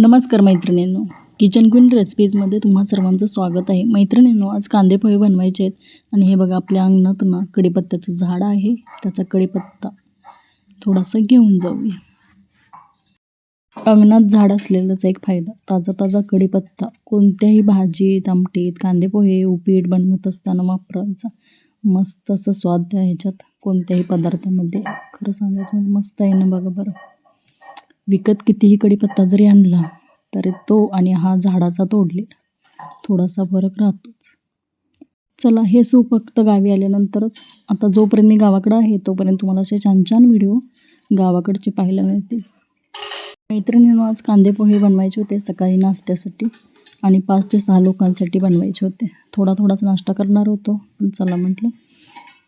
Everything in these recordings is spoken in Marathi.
नमस्कार मैत्रिणींनो. किचन क्वीन रेसिपीजमध्ये तुम्हा सर्वांचं स्वागत आहे. मैत्रिणींनो आज कांदे पोहे बनवायचे आहेत आणि हे बघा आपल्या अंगणात ना कढीपत्त्याचं झाड आहे. त्याचा कडीपत्ता थोडासा घेऊन जाऊया. अंगणात झाड असलेलाच एक फायदा ताजा ताजा कडीपत्ता कोणत्याही भाजीत आमटीत कांदे पोहे उपीट बनवत असताना वापरायचा. मस्त असं स्वाद आहे ह्याच्यात. कोणत्याही पदार्थामध्ये. खरं सांगायचं म्हणजे मस्त आहे ना बघा बरं. विकत कितीही कडीपत्ता जरी आणला तरी तो आणि हा झाडाचा तोडलेला थोडासा फरक राहतोच. चला हे सूप फक्त गावी आल्यानंतरच आता जोपर्यंत मी गावाकडं आहे तोपर्यंत तुम्हाला असे छान छान व्हिडिओ गावाकडचे पाहायला मिळतील. मैत्रिणीनं आज कांदे पोहे बनवायचे होते सकाळी नाश्त्यासाठी आणि पाच ते सहा लोकांसाठी बनवायचे होते. थोडा थोडाच नाश्ता करणार होतो पण चला म्हटलं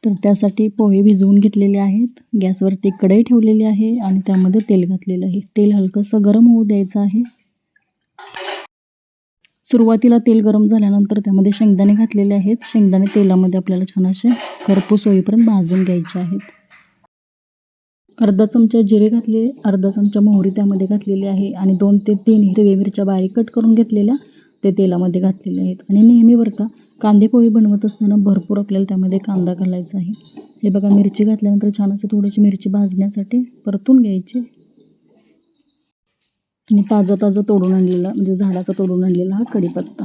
तर त्यासाठी पोहे भिजवून घेतलेले आहेत. गॅसवरती कढई ठेवलेली आहे आणि त्यामध्ये तेल घातलेलं आहे. तेल हलकंसं गरम होऊ द्यायचं आहे. सुरुवातीला तेल गरम झाल्यानंतर त्यामध्ये शेंगदाणे घातलेले आहेत. शेंगदाणे तेलामध्ये आपल्याला छान असे खरपूस होईपर्यंत भाजून घ्यायचे आहेत. अर्धा चमचा जिरे घातले अर्धा चमचा मोहरी त्यामध्ये घातलेली आहे आणि दोन ते तीन हिरव्या मिरच्या बारीक कट करून घेतलेल्या ते तेलामध्ये घातलेले आहेत. आणि नेहमी बरं का कांदेपोळी बनवत असताना भरपूर आपल्याला त्यामध्ये कांदा घालायचा आहे. हे बघा मिरची घातल्यानंतर छान असं थोडीशी मिरची भाजण्यासाठी परतून घ्यायची. आणि ताजा ताजा तोडून आणलेला म्हणजे झाडाचा तोडून आणलेला हा कढीपत्ता.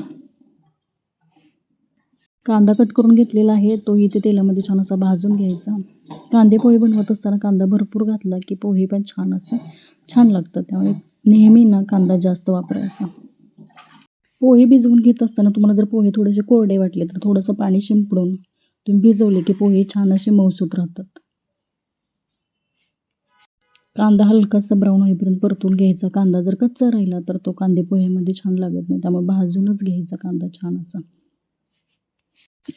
कांदा कट करून घेतलेला आहे तो इथे तेलामध्ये छान असा भाजून घ्यायचा. कांदे पोहे बनवत असताना कांदा भरपूर घातला की पोहे पण छान असं छान लागतं त्यामुळे नेहमी ना कांदा जास्त वापरायचा. पोहे भिजवून घेत असताना तुम्हाला जर पोहे थोडेसे कोरडे वाटले तर थोडंसं पाणी शिंपडून तुम्ही भिजवले की पोहे छान असे मऊसूत राहतात. कांदा हलकासा ब्राऊन होईपर्यंत परतून घ्यायचा. कांदा जर कच्चा राहिला तर तो कांदे पोह्यामध्ये छान लागत नाही. त्यामुळे भाजूनच घ्यायचा कांदा छान असा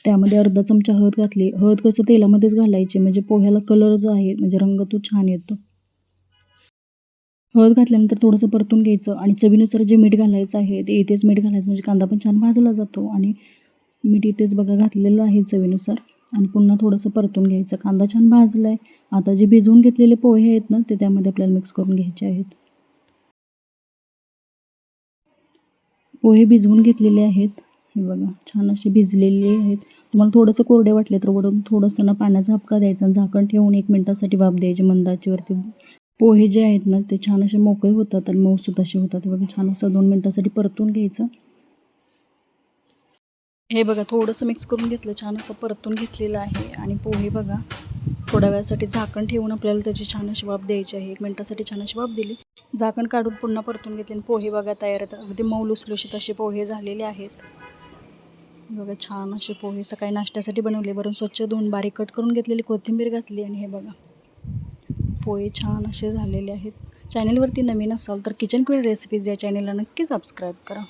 त्यामध्ये अर्धा चमचा हळद घातली. हळद कसं तेलामध्येच घालायची. म्हणजे पोह्याला कलर जो आहे म्हणजे रंग तो छान येतो. हळद घातल्यानंतर थोडंसं परतून घ्यायचं आणि चवीनुसार जे मीठ घालायचं आहे ते इथेच मीठ घालायचं म्हणजे कांदा पण छान भाजला जातो आणि मीठ इथेच बघा घातलेलं आहे चवीनुसार. आणि पुन्हा थोडंसं परतून घ्यायचं. कांदा छान भाजला आहे आता जे भिजवून घेतलेले पोहे आहेत ना ते त्यामध्ये आपल्याला मिक्स करून घ्यायचे आहेत. पोहे भिजवून घेतलेले आहेत. हे बघा छान असे भिजलेले आहेत. तुम्हाला थोडंसं कोरडे वाटले तर वरून थोडंसं ना पाण्याचा हपका द्यायचा आणि झाकण ठेवून एक मिनटासाठी वाफ द्यायची मंदाचीवरती पोहे जे आहेत ना ते छान असे मोकळे होतात आणि मऊसूत असे होतात. बघा छान असं दोन मिनटासाठी परतून घ्यायचं. हे बघा थोडंसं मिक्स करून घेतलं छान असं परतून घेतलेलं आहे. आणि पोहे बघा थोड्या वेळासाठी झाकण ठेवून आपल्याला त्याची छान अशी वाफ द्यायची आहे. एक मिनटासाठी छान अशी वाफ दिली. झाकण काढून पुन्हा परतून घेतले आणि पोहे बघा तयार आहेत. अगदी मऊ लुसलुशीत असे पोहे झालेले आहेत. बघा छान असे पोहे सकाळी नाश्त्यासाठी बनवले. वरून स्वच्छ धुवून बारीक कट करून घेतलेली कोथिंबीर घातली आणि हे बघा. पोहे छान असे झालेले आहेत. चॅनलवरती नवीन असाल तर किचन क्वीन रेसिपीज या चॅनलला नक्की सबस्क्राईब करा.